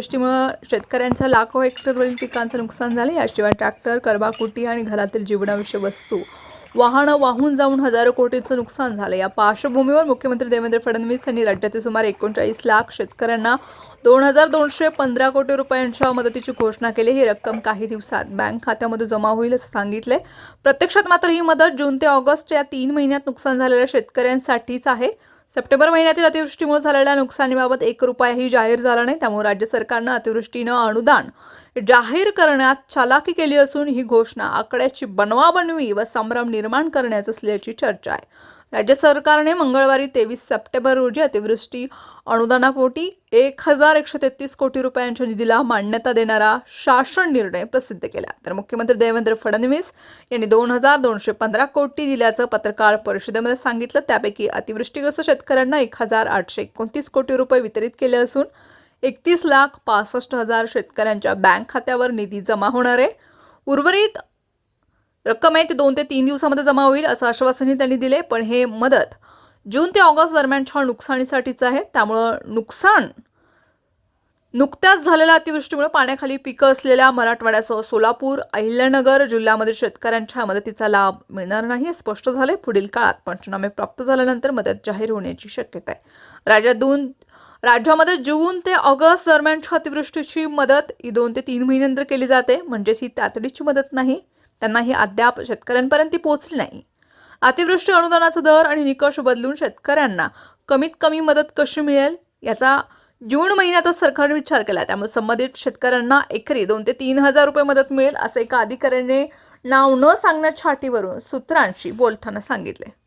अतिवृष्टीमुळं शेतकऱ्यांचं लाखो हेक्टरवरील पिकांचं नुकसान झाले. याशिवाय ट्रॅक्टर कर्बाकुटी आणि घरातील जीवनाविषयी वस्तू वाहनं वाहून जाऊन हजारो कोटींचं नुकसान झालं. या पार्श्वभूमीवर मुख्यमंत्री देवेंद्र फडणवीस यांनी राज्यातील सुमारे एकोणचाळीस लाख शेतकऱ्यांना दोन हजार दोनशे पंधरा कोटी रुपयांच्या मदतीची घोषणा केली. ही रक्कम काही दिवसात बँक खात्यामध्ये जमा होईल असं सांगितले. प्रत्यक्षात मात्र ही मदत जून ते ऑगस्ट या तीन महिन्यात नुकसान झालेल्या शेतकऱ्यांसाठीच आहे. सप्टेंबर महिन्यातील अतिवृष्टीमुळे झालेल्या नुकसानीबाबत एक रुपयाही जाहीर झाला नाही. त्यामुळे राज्य सरकारनं अतिवृष्टीनं अनुदान जाहीर करण्यात चालाकी केली असून ही घोषणा आकड्याची बनवाबनवी व संभ्रम निर्माण करण्याच असल्याची चर्चा आहे. राज्य सरकारने मंगळवारी तेवीस सप्टेंबर रोजी अतिवृष्टी अनुदानापोटी एक हजार एकशे तेहतीस कोटी रुपयांच्या निधीला मान्यता देणारा शासन निर्णय प्रसिद्ध केला. तर मुख्यमंत्री देवेंद्र फडणवीस यांनी दोन हजार दोनशे पंधरा कोटी दिल्याचं पत्रकार परिषदेमध्ये सांगितलं. त्यापैकी अतिवृष्टीग्रस्त शेतकऱ्यांना एक हजार आठशे एकोणतीस कोटी रुपये वितरित केले असून एकतीस लाख पासष्ट हजार शेतकऱ्यांच्या बँक खात्यावर निधी जमा होणार आहे. उर्वरित रक्कम आहे ती दोन ते तीन दिवसामध्ये जमा होईल असं आश्वासनही त्यांनी दिले पण हे मदत जून ते ऑगस्ट दरम्यानच्या नुकसानीसाठीच आहे. त्यामुळं नुकसान नुकत्याच झालेल्या अतिवृष्टीमुळे पाण्याखाली पिकं असलेल्या मराठवाड्यासह सोलापूर अहिल्यानगर जिल्ह्यामध्ये शेतकऱ्यांच्या मदतीचा लाभ मिळणार नाही हे स्पष्ट झाले पुढील काळात पंचनामे प्राप्त झाल्यानंतर मदत जाहीर होण्याची शक्यता आहे. राज्यातून राज्यामध्ये जून ते ऑगस्ट दरम्यानच्या अतिवृष्टीची मदत ही दोन ते तीन महिन्यानंतर केली जाते. म्हणजेच ही तातडीची मदत नाही. त्यांना ही अद्याप शेतकऱ्यांपर्यंत ती पोहोचली नाही. अतिवृष्टी अनुदानाचा दर आणि निकष बदलून शेतकऱ्यांना कमीत कमी मदत कशी मिळेल याचा जून महिन्यातच सरकारने विचार केला. त्यामुळे संबंधित शेतकऱ्यांना एकरी दोन ते तीन हजार रुपये मदत मिळेल असं एका अधिकाऱ्याने नाव न सांगण्याच्या अटीवरून सूत्रांशी बोलताना सांगितले.